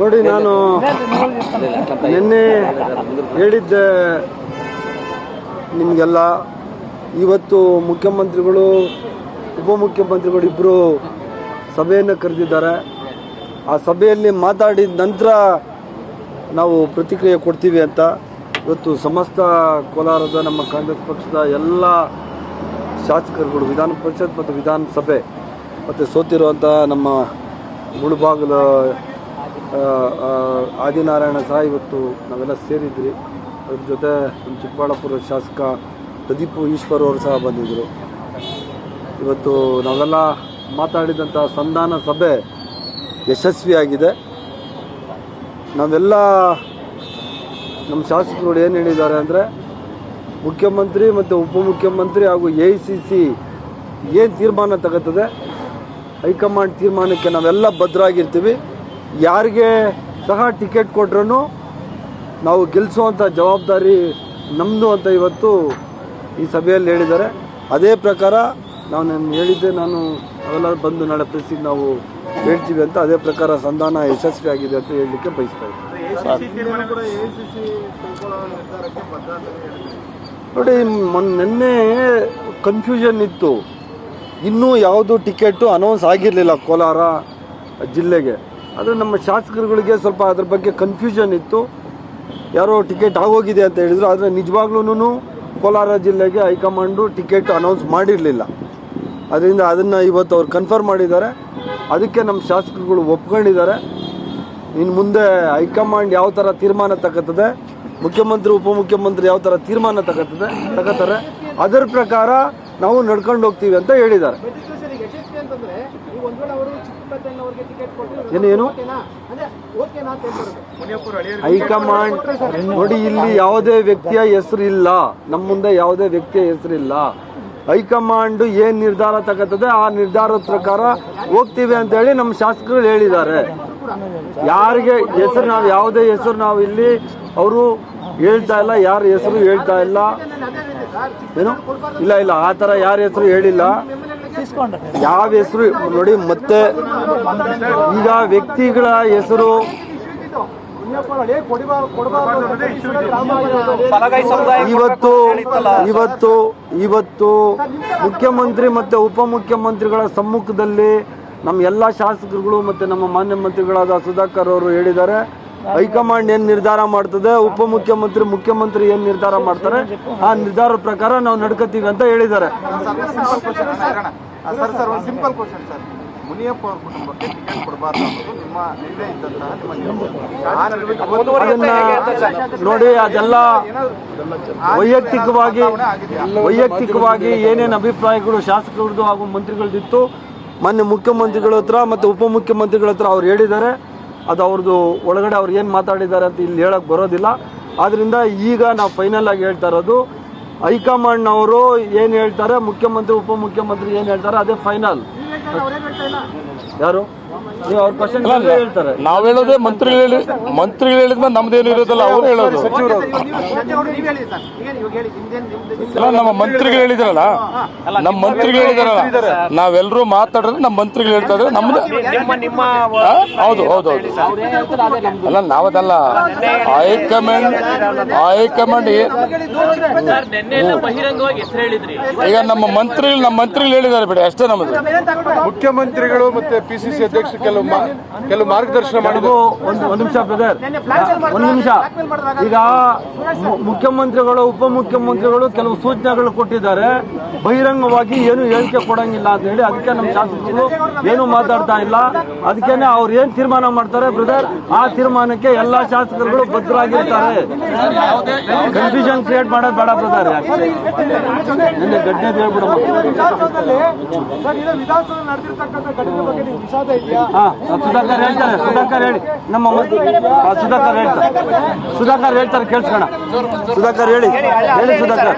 ನೋಡಿ ನಾನು ನಿನ್ನೆ ಹೇಳಿದ್ದ ನಿಮಗೆಲ್ಲ ಇವತ್ತು ಮುಖ್ಯಮಂತ್ರಿಗಳು ಉಪಮುಖ್ಯಮಂತ್ರಿಗಳು ಇಬ್ಬರು ಸಭೆಯನ್ನು ಕರೆದಿದ್ದಾರೆ. ಆ ಸಭೆಯಲ್ಲಿ ಮಾತಾಡಿದ ನಂತರ ನಾವು ಪ್ರತಿಕ್ರಿಯೆ ಕೊಡ್ತೀವಿ ಅಂತ. ಇವತ್ತು ಸಮಸ್ತ ಕೋಲಾರದ ನಮ್ಮ ಕಾಂಗ್ರೆಸ್ ಪಕ್ಷದ ಎಲ್ಲ ಶಾಸಕರುಗಳು ವಿಧಾನ ಪರಿಷತ್ ಮತ್ತು ವಿಧಾನಸಭೆ ಮತ್ತು ಸೋತಿರುವಂಥ ನಮ್ಮ ಮುಳುಬಾಗಿಲು ಆದಿನಾರಾಯಣ ಸಹ ಇವತ್ತು ನಾವೆಲ್ಲ ಸೇರಿದ್ರಿ ಅದ್ರ ಜೊತೆ ನಮ್ಮ ಚಿಕ್ಕಬಳ್ಳಾಪುರ ಶಾಸಕ ಪ್ರದೀಪ್ ಈಶ್ವರ್ ಅವರು ಸಹ ಬಂದಿದ್ದರು ಇವತ್ತು ನಾವೆಲ್ಲ ಮಾತಾಡಿದಂಥ ಸಂಧಾನ ಸಭೆ ಯಶಸ್ವಿಯಾಗಿದೆ. ನಾವೆಲ್ಲ ನಮ್ಮ ಶಾಸಕರು ಏನು ಹೇಳಿದ್ದಾರೆ ಅಂದರೆ, ಮುಖ್ಯಮಂತ್ರಿ ಮತ್ತು ಉಪಮುಖ್ಯಮಂತ್ರಿ ಹಾಗೂ ಎ ಐ ಸಿ ಸಿ ಏನು ತೀರ್ಮಾನ ತಗೋತದೆ ಹೈಕಮಾಂಡ್ ತೀರ್ಮಾನಕ್ಕೆ ನಾವೆಲ್ಲ ಭದ್ರಾಗಿರ್ತೀವಿ. ಯಾರಿಗೆ ಸಹ ಟಿಕೆಟ್ ಕೊಟ್ರೂ ನಾವು ಗೆಲ್ಲಿಸುವಂಥ ಜವಾಬ್ದಾರಿ ನಮ್ಮದು ಅಂತ ಇವತ್ತು ಈ ಸಭೆಯಲ್ಲಿ ಹೇಳಿದ್ದಾರೆ. ಅದೇ ಪ್ರಕಾರ ನಾವು ನಾನು ಹೇಳಿದ್ದೆ ನಾನು ಅವೆಲ್ಲ ಬಂದು ನಾಳೆ ಪ್ರೆಸ್ಸಿಗೆ ನಾವು ಹೇಳ್ತೀವಿ ಅಂತ ಅದೇ ಪ್ರಕಾರ ಸಂಧಾನ ಯಶಸ್ವಿ ಆಗಿದೆ ಅಂತ ಹೇಳಲಿಕ್ಕೆ ಬಯಸ್ತಾ ಇದ್ದೀನಿ. ನೋಡಿ ಮೊನ್ನೆ ನಿನ್ನೆ ಕನ್ಫ್ಯೂಷನ್ ಇತ್ತು. ಇನ್ನೂ ಯಾವುದು ಟಿಕೆಟು ಅನೌನ್ಸ್ ಆಗಿರಲಿಲ್ಲ ಕೋಲಾರ ಜಿಲ್ಲೆಗೆ. ಆದರೆ ನಮ್ಮ ಶಾಸಕರುಗಳಿಗೆ ಸ್ವಲ್ಪ ಅದ್ರ ಬಗ್ಗೆ ಕನ್ಫ್ಯೂಷನ್ ಇತ್ತು. ಯಾರೋ ಟಿಕೆಟ್ ಆಗೋಗಿದೆ ಅಂತ ಹೇಳಿದ್ರು. ಆದರೆ ನಿಜವಾಗ್ಲೂ ಕೋಲಾರ ಜಿಲ್ಲೆಗೆ ಹೈಕಮಾಂಡು ಟಿಕೆಟ್ ಅನೌನ್ಸ್ ಮಾಡಿರಲಿಲ್ಲ. ಅದರಿಂದ ಅದನ್ನು ಇವತ್ತು ಅವ್ರು ಕನ್ಫರ್ಮ್ ಮಾಡಿದ್ದಾರೆ. ಅದಕ್ಕೆ ನಮ್ಮ ಶಾಸಕರುಗಳು ಒಪ್ಕೊಂಡಿದ್ದಾರೆ. ಇನ್ನು ಮುಂದೆ ಹೈಕಮಾಂಡ್ ಯಾವ ಥರ ತೀರ್ಮಾನ ತಗೋತದೆ, ಮುಖ್ಯಮಂತ್ರಿ, ಉಪಮುಖ್ಯಮಂತ್ರಿ ಯಾವ ಥರ ತೀರ್ಮಾನ ತಗೋತದೆ, ತಗೋತಾರೆ, ಅದರ ಪ್ರಕಾರ ನಾವು ನಡ್ಕೊಂಡು ಹೋಗ್ತೀವಿ ಅಂತ ಹೇಳಿದ್ದಾರೆ. ಸರ್ ಈಗ ಯಶಸ್ವಿ ಒಂದ್ ವೇಳೆ ಅವರು ಚಿಕ್ಕಪೇಟೆಯಲ್ಲಿ ಅವ್ರಿಗೆ ಟಿಕೆಟ್ ಕೊಟ್ಟು ಏನು ಏನು? ಓಕೆನಾ? ಅಂದ್ರೆ ಓಕೆನಾ ಅಂತ ಹೇಳ್ತಾರೆ. ಹೈಕಮಾಂಡ್ ನೋಡಿ ಇಲ್ಲಿ ಯಾವುದೇ ವ್ಯಕ್ತಿಯ ಹೆಸರು ಇಲ್ಲ ನಮ್ಮ ಮುಂದೆ ಯಾವುದೇ ವ್ಯಕ್ತಿಯ ಹೆಸರಿಲ್ಲ. ಹೈಕಮಾಂಡ್ ಏನ್ ನಿರ್ಧಾರ ತಗೋತದೆ ಆ ನಿರ್ಧಾರದ ಪ್ರಕಾರ ಹೋಗ್ತೀವಿ ಅಂತ ಹೇಳಿ ನಮ್ಮ ಶಾಸಕರು ಹೇಳಿದ್ದಾರೆ. ಯಾರಿಗೆ ಹೆಸರು ನಾವು ಯಾವುದೇ ಹೆಸರು ನಾವು ಇಲ್ಲಿ ಅವರು ಹೇಳ್ತಾ ಇಲ್ಲ ಯಾರ ಹೆಸರು ಹೇಳ್ತಾ ಇಲ್ಲ. ಏನು? ಇಲ್ಲ ಇಲ್ಲ ಆ ಥರ ಯಾರ ಹೆಸರು ಹೇಳಿಲ್ಲ. ಯಾವ ಹೆಸರು ನೋಡಿ, ಮತ್ತೆ ಈಗ ವ್ಯಕ್ತಿಗಳ ಹೆಸರು. ಇವತ್ತು ಇವತ್ತು ಇವತ್ತು ಮುಖ್ಯಮಂತ್ರಿ ಮತ್ತೆ ಉಪಮುಖ್ಯಮಂತ್ರಿಗಳ ಸಮ್ಮುಖದಲ್ಲಿ ನಮ್ಮ ಎಲ್ಲ ಶಾಸಕರುಗಳು ಮತ್ತೆ ನಮ್ಮ ಮಾನ್ಯ ಮಂತ್ರಿಗಳಾದ ಸುಧಾಕರ್ ಅವರು ಹೇಳಿದ್ದಾರೆ. ಹೈಕಮಾಂಡ್ ಏನ್ ನಿರ್ಧಾರ ಮಾಡ್ತದೆ ಉಪ ಮುಖ್ಯಮಂತ್ರಿ ಮುಖ್ಯಮಂತ್ರಿ ಏನ್ ನಿರ್ಧಾರ ಮಾಡ್ತಾರೆ, ಆ ನಿರ್ಧಾರದ ಪ್ರಕಾರ ನಾವು ನಡ್ಕೋತೀವಿ ಅಂತ ಹೇಳಿದ್ದಾರೆ. ಸರ್ ಸರ್ ಒಂದು ಸಿಂಪಲ್ ಕ್ವಶನ್ ಸರ್ ಮುನಿಯಪ್ಪ ಅವ್ರ ಕುಟುಂಬಕ್ಕೆ ಟಿಕೆಟ್ ಕೊಡಬಾರ್ದು ಅನ್ನೋದು ನಿಮ್ಮ ನಿರ್ಣಯ ಇದ್ದಂತಹ ನಿಮ್ಮ ನೋಡಿ ಅದೆಲ್ಲ ವೈಯಕ್ತಿಕವಾಗಿ ವೈಯಕ್ತಿಕವಾಗಿ ಏನೇನು ಅಭಿಪ್ರಾಯಗಳು ಶಾಸಕರದ್ದು ಹಾಗೂ ಮಂತ್ರಿಗಳದ್ದಿತ್ತು ಮೊನ್ನೆ ಮುಖ್ಯಮಂತ್ರಿಗಳ ಹತ್ರ ಮತ್ತು ಉಪಮುಖ್ಯಮಂತ್ರಿಗಳ ಹತ್ರ ಅವ್ರು ಹೇಳಿದ್ದಾರೆ ಅದು ಅವ್ರದ್ದು ಒಳಗಡೆ ಅವ್ರು ಏನು ಮಾತಾಡಿದ್ದಾರೆ ಅಂತ ಇಲ್ಲಿ ಹೇಳಕ್ಕೆ ಬರೋದಿಲ್ಲ ಆದ್ದರಿಂದ ಈಗ ನಾವು ಫೈನಲ್ ಆಗಿ ಹೇಳ್ತಾ ಇರೋದು ಹೈಕಮಾಂಡ್ನವರು ಏನು ಹೇಳ್ತಾರೆ ಮುಖ್ಯಮಂತ್ರಿ ಉಪಮುಖ್ಯಮಂತ್ರಿ ಏನು ಹೇಳ್ತಾರೆ ಅದೇ ಫೈನಲ್ ಯಾರು? ನೀವು ಅವ್ರ ಕ್ವಶನ್ ಹೇಳ್ತಾರೆ. ನಾವ್ ಹೇಳೋದೇ ಮಂತ್ರಿಗಳು ಹೇಳಿ ಮಂತ್ರಿಗಳು ಹೇಳಿದ್ಮೇಲೆ ನಮ್ದೇನು ಇರೋದಿಲ್ಲ ಅವ್ರು ಹೇಳೋದು. ನೀವ್ ಹೇಳಿ ಸರ್ ಈಗ ಇವಾಗ ಹೇಳಿ ನಿಮ್ದೇನ್ ನಮ್ಮ ಮಂತ್ರಿಗಳು ಹೇಳಿದ್ರಲ್ಲ. ನಮ್ಮ ಮಂತ್ರಿಗಳು ಹೇಳಿದಾರಲ್ಲ. ನಾವೆಲ್ಲರೂ ಮಾತಾಡಿದ್ರೆ ನಮ್ಮ ಮಂತ್ರಿಗಳು ಹೇಳ್ತಾ ಇದ್ರೆ ನಮ್ದು? ಹೌದು ಹೌದು ಹೌದು. ಅಲ್ಲ ನಾವದಲ್ಲ. ಹೈಕಮಾಂಡ್ ಹೈಕಮಾಂಡ್ ಏ- ಸರ್ ನಿನ್ನೆ ಎಲ್ಲ ಬಹಿರಂಗವಾಗಿ ಹೆಸರು ಹೇಳಿದ್ರಿ. ಈಗ ನಮ್ಮ ಮಂತ್ರಿಗಳು ನಮ್ಮ ಮಂತ್ರಿಗಳು ಹೇಳಿದ್ದಾರೆ ಬಿಡಿ ಅಷ್ಟೇ ನಮ್ಮದು ಮುಖ್ಯಮಂತ್ರಿಗಳು ಮತ್ತೆ ಪಿಸಿಸಿ ಅಧ್ಯಕ್ಷರು ಕೆಲವು ಮಾ- ಕೆಲವು ಮಾರ್ಗದರ್ಶನ ಮಾಡಿದ್ರು. ಒಂದು ಒಂದು ನಿಮಿಷ ಬ್ರದರ್. ಒಂದು ನಿಮಿಷ. ಈಗ ಮುಖ್ಯಮಂತ್ರಿಗಳು ಉಪಮುಖ್ಯಮಂತ್ರಿಗಳು ಕೆಲವು ಸೂಚನೆಗಳು ಕೊಟ್ಟಿದ್ದಾರೆ. ಬಹಿರಂಗವಾಗಿ ಏನು ಹೇಳಿಕೆ ಕೊಡಂಗಿಲ್ಲ ಅಂತ ಹೇಳಿ ಅದಕ್ಕೆ ನಮ್ಮ ಶಾಸಕರು ಏನು ಮಾತಾಡ್ತಾ ಇಲ್ಲ. ಅದಕ್ಕೇನೆ ಅವ್ರು ಏನ್ ತೀರ್ಮಾನ ಮಾಡ್ತಾರೆ ಬ್ರದರ್? ಆ ತೀರ್ಮಾನಕ್ಕೆ ಎಲ್ಲಾ ಶಾಸಕರುಗಳು ಬದ್ಧರಾಗಿರ್ತಾರೆ. ಕನ್ಫ್ಯೂಷನ್ ಕ್ರಿಯೇಟ್ ಮಾಡೋದು ಬೇಡ ಬ್ರದರ್ ನಿನ್ನೆ ಗಡ್ಡೆ ಹೇಳ್ಬಿಡಮ್ಮ ಹಾ, ಸುಧಾಕರ್ ಹೇಳ್ತಾರೆ, ಸುಧಾಕರ್ ಹೇಳಿ. ನಮ್ಮ ಸುಧಾಕರ್ ಹೇಳ್ತಾರೆ. ಸುಧಾಕರ್ ಹೇಳ್ತಾರೆ, ಕೇಳಿಸ್ಕೋಣ. ಸುಧಾಕರ್ ಹೇಳಿ ಹೇಳಿ ಸುಧಾಕರ್.